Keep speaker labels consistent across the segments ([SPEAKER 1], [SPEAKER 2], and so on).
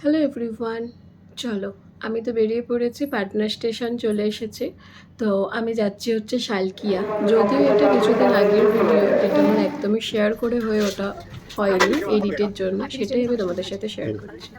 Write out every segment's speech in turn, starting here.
[SPEAKER 1] Hello everyone চলো, আমি তো বেরিয়ে পড়েছি, পাটনা স্টেশন চলে এসেছি। তো আমি যাচ্ছি হচ্ছে শালকিয়া। যদিও এটা কিছুদিন আগের ভিডিও যেটা আমার একদমই শেয়ার করে হয়ে ওটা হয়নি এডিটের জন্য, সেটাই আমি তোমাদের সাথে শেয়ার করছি।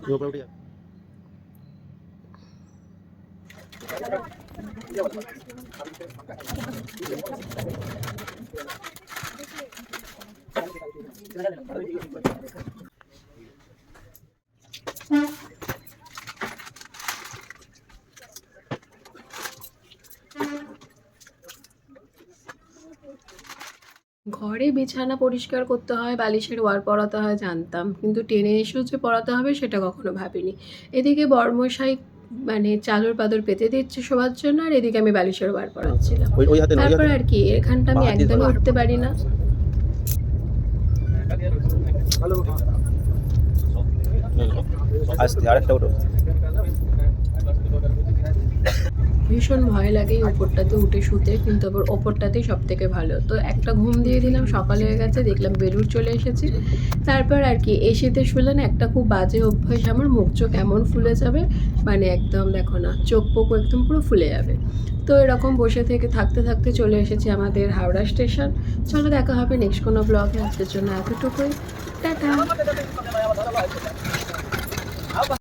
[SPEAKER 1] ঘরে বিছানা পরিষ্কার করতে হয় বালিশের ওয়ার পরাতে হয় জানতাম কিন্তু টেনে এসেও যে পরাতে হবে সেটা কখনো ভাবিনি এদিকে বর্মশাই মানে চাদর পাদর পেতে দিচ্ছে শোবার জন্য আর এদিকে আমি বালিশের ওয়ার পরাচ্ছিলাম তারপর আর কি এখানটা আমি একদমই। উঠতে পারি না।
[SPEAKER 2] আস্তে আরেকটা ওটো
[SPEAKER 1] ভীষণ ভয় লাগে এই ওপরটাতে উঠে শুতে, কিন্তু আবার ওপরটাতেই সব থেকে ভালো। তো একটা ঘুম দিয়ে দিলাম, সকাল হয়ে গেছে, দেখলাম বেলুর চলে এসেছি। তারপর আর কি, এসিতে শুলে না একটা খুব বাজে অভ্যাস, আমার মুখ চোখ এমন ফুলে যাবে মানে একদম দেখো না, চোখ পোক একদম পুরো ফুলে যাবে। তো এরকম বসে থেকে থাকতে থাকতে চলে এসেছি আমাদের হাওড়া স্টেশন। চলো দেখা হবে নেক্সট কোনো ব্লগে আজকের জন্য এতটুকুই। টাটা।